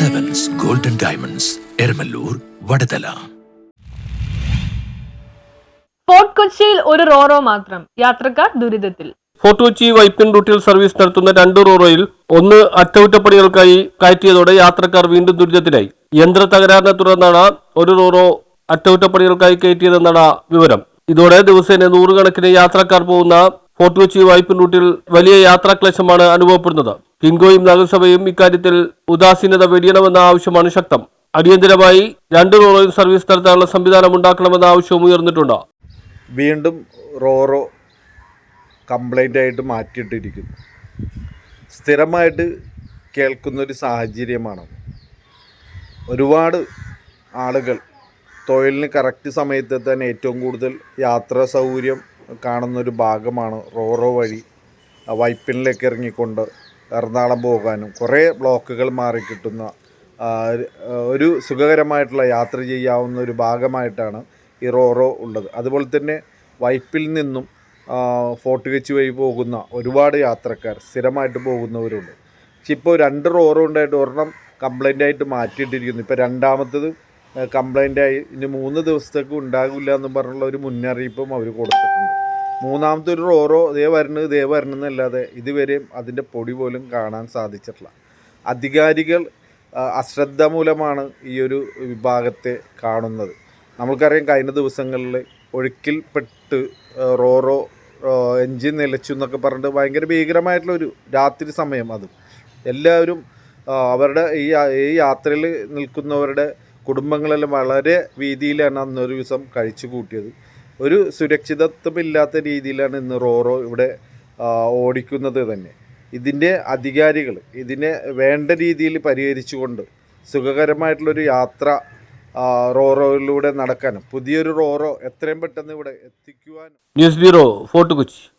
Diamonds Eramalloor Vadathala Fort കൊച്ചിയിൽ ഒരു റോറോ മാത്രം യാത്രക്കാർ ദുരിതത്തിൽ. ഫോർട്ട് കൊച്ചി വൈപ്പിൻ റൂട്ടിൽ സർവീസ് നടത്തുന്ന രണ്ട് റോറോയിൽ ഒന്ന് അറ്റകുറ്റപ്പണികൾക്കായി കയറ്റിയതോടെ യാത്രക്കാർ വീണ്ടും ദുരിതത്തിലായി. യന്ത്ര തകരാറിനെ തുടർന്നാണ് ഒരു റോറോ അറ്റകുറ്റപ്പണികൾക്കായി കയറ്റിയതെന്നാണ് വിവരം. ഇതോടെ ദിവസേന നൂറുകണക്കിന് യാത്രക്കാർ പോകുന്ന ഫോർട്ട് കൊച്ചി വൈപ്പിൻ റൂട്ടിൽ വലിയ യാത്രാക്ലേശമാണ് അനുഭവപ്പെടുന്നത്. കിൻഗോയും നഗരസഭയും ഇക്കാര്യത്തിൽ ഉദാസീനത വെടിയണമെന്ന ആവശ്യമാണ് ശക്തം. അടിയന്തരമായി രണ്ട് റോറോയും സർവീസ് നടത്താനുള്ള സംവിധാനം ഉണ്ടാക്കണമെന്ന ആവശ്യവും ഉയർന്നിട്ടുണ്ട്. വീണ്ടും റോറോ കംപ്ലൈന്റ് ആയിട്ട് മാറ്റിയിട്ടിരിക്കുന്നു. സ്ഥിരമായിട്ട് കേൾക്കുന്നൊരു സാഹചര്യമാണ് ഒരുപാട് ആളുകൾ തൊഴിലിന് കറക്റ്റ് സമയത്ത് തന്നെ ഏറ്റവും കൂടുതൽ യാത്രാ സൗകര്യം കാണുന്നൊരു ഭാഗമാണ് റോറോ വഴി വൈപ്പിനിലേക്ക് ഇറങ്ങിക്കൊണ്ട് എറണാകുളം പോകാനും കുറേ ബ്ലോക്കുകൾ മാറിക്കിട്ടുന്ന കിട്ടുന്ന ഒരു സുഖകരമായിട്ടുള്ള യാത്ര ചെയ്യാവുന്ന ഒരു ഭാഗമായിട്ടാണ് ഈ റോറോ ഉള്ളത്. അതുപോലെ തന്നെ വൈപ്പിൽ നിന്നും ഫോർട്ട് കൊച്ചി വഴി പോകുന്ന ഒരുപാട് യാത്രക്കാർ സ്ഥിരമായിട്ട് പോകുന്നവരുണ്ട്. പക്ഷെ ഇപ്പോൾ രണ്ട് റോറോ ഉണ്ടായിട്ട് ഒരെണ്ണം കംപ്ലൈന്റ് ആയിട്ട് മാറ്റിയിട്ടിരിക്കുന്നു. ഇപ്പോൾ രണ്ടാമത്തത് കംപ്ലൈന്റ് ആയി ഇനി മൂന്ന് ദിവസത്തേക്ക് ഉണ്ടാകില്ല എന്ന് പറഞ്ഞുള്ള ഒരു മുന്നറിയിപ്പും അവർ കൊടുത്തിട്ടുണ്ട്. മൂന്നാമത്തെ ഒരു റോറോ ഇതേ വരണത് ഇതേ വരണമെന്നല്ലാതെ ഇതുവരെയും അതിന്റെ പൊടി പോലും കാണാൻ സാധിച്ചിട്ടില്ല. അധികാരികൾ അശ്രദ്ധ മൂലമാണ് ഈ ഒരു വിഭാഗത്തെ കാണുന്നത്. നമ്മൾക്കറിയാം കഴിഞ്ഞ ദിവസങ്ങളിൽ ഒഴുക്കിൽപ്പെട്ട് റോറോ എൻജിൻ നിലച്ചു എന്നൊക്കെ പറഞ്ഞിട്ട് ഭയങ്കര ഭീകരമായിട്ടുള്ള ഒരു രാത്രി സമയം അത്. എല്ലാവരും അവരുടെ ഈ ഈ യാത്രയിൽ നിൽക്കുന്നവരുടെ കുടുംബങ്ങളെല്ലാം വളരെ വീതിയിലാണ് അന്നൊരു ദിവസം കഴിച്ചു കൂട്ടിയത്. ഒരു സുരക്ഷിതത്വമില്ലാത്ത രീതിയിലാണ് ഇന്ന് റോറോ ഇവിടെ ഓടിക്കുന്നത് തന്നെ. ഇതിന്റെ അധികാരികൾ ഇതിനെ വേണ്ട രീതിയിൽ പരിഹരിച്ചുകൊണ്ട് സുഖകരമായിട്ടുള്ളൊരു യാത്ര റോറോയിലൂടെ നടക്കാനും പുതിയൊരു റോറോ എത്രയും പെട്ടെന്ന് ഇവിടെ എത്തിക്കുവാനും. News bureau Fort Kochi.